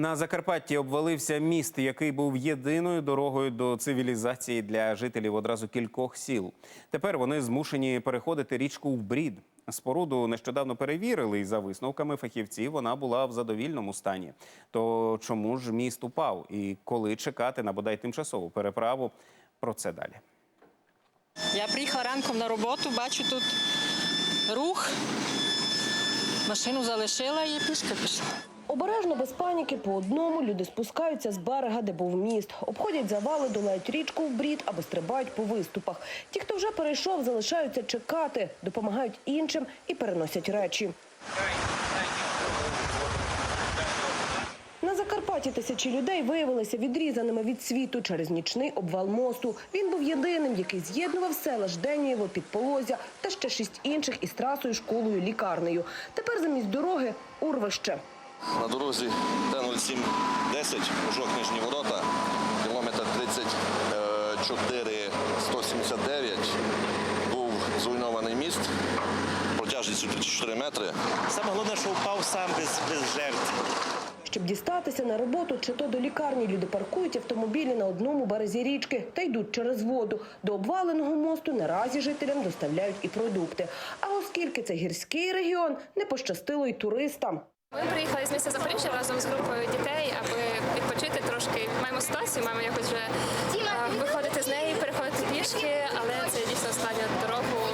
На Закарпатті обвалився міст, який був єдиною дорогою до цивілізації для жителів одразу кількох сіл. Тепер вони змушені переходити річку в брід. Споруду нещодавно перевірили, і за висновками фахівців вона була в задовільному стані. То чому ж міст упав? І коли чекати на бодай тимчасову переправу? Про це далі. Я приїхала ранком на роботу, бачу тут рух. Машину залишила і пішки пішла. Обережно без паніки по одному люди спускаються з берега, де був міст, обходять завали, долають річку в брід або стрибають по виступах. Ті, хто вже перейшов, залишаються чекати, допомагають іншим і переносять речі. На Закарпатті тисячі людей виявилися відрізаними від світу через нічний обвал мосту. Він був єдиним, який з'єднував села Жденієво, Підполозя та ще шість інших із трасою, школою, лікарнею. Тепер замість дороги урвище. На дорозі Т-07-10, Ужок Нижні Ворота, кілометр 34 179, був зруйнований міст протяжністю 34 метри. Саме головне, що впав сам без, без жертв. Щоб дістатися на роботу чи то до лікарні, люди паркують автомобілі на одному березі річки та йдуть через воду. До обваленого мосту наразі жителям доставляють і продукти. А оскільки це гірський регіон, не пощастило й туристам. Ми приїхали з міста Запоріжжя разом з групою дітей, аби відпочити трошки. Маємо ситуацію, маємо якось вже е, виходити з неї, переходити пішки, але це дійсно складно дорогу.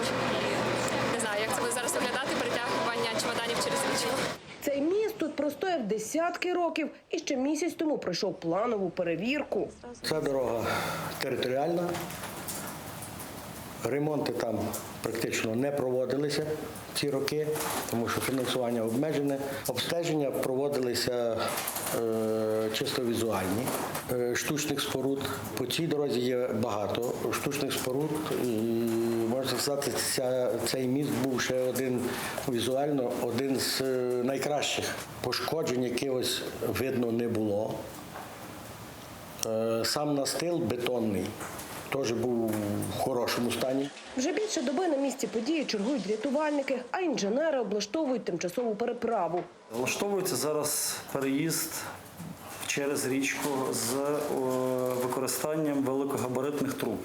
І не знаю, як це буде зараз виглядати перетягування чемоданів через річку. Цей міст тут простояв десятки років і ще місяць тому пройшов планову перевірку. Ця дорога територіальна. Ремонти там практично не проводилися ці роки, тому що фінансування обмежене. Обстеження проводилися е, чисто візуальні. Е, штучних споруд. По цій дорозі є багато штучних споруд. І можна сказати, ця, цей міст був ще один візуально, один з е, найкращих. Пошкоджень якихось видно не було. Е, Сам настил бетонний теж був в хорошому стані. Вже більше доби на місці події чергують рятувальники, а інженери облаштовують тимчасову переправу. Влаштовується зараз переїзд через річку з е, використанням великогабаритних труб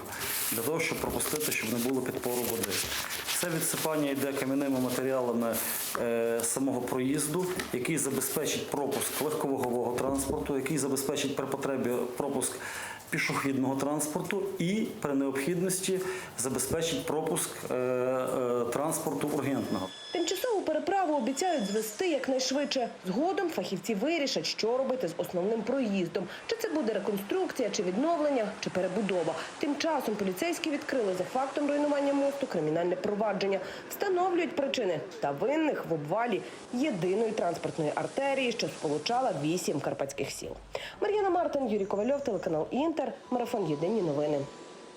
для того, щоб пропустити, щоб не було підпору води. Це відсипання йде кам'яними матеріалами е, самого проїзду, який забезпечить пропуск легковагового транспорту, який забезпечить при потребі пропуск пішохідного транспорту і при необхідності забезпечить пропуск е, транспорту ургентного. Переправу обіцяють звести якнайшвидше. Згодом фахівці вирішать, що робити з основним проїздом. Чи це буде реконструкція, чи відновлення, чи перебудова. Тим часом поліцейські відкрили за фактом руйнування мосту кримінальне провадження. Встановлюють причини та винних в обвалі єдиної транспортної артерії, що сполучала вісім карпатських сіл. Мар'яна Мартин, Юрій Ковальов, телеканал Інтер, марафон Єдині новини.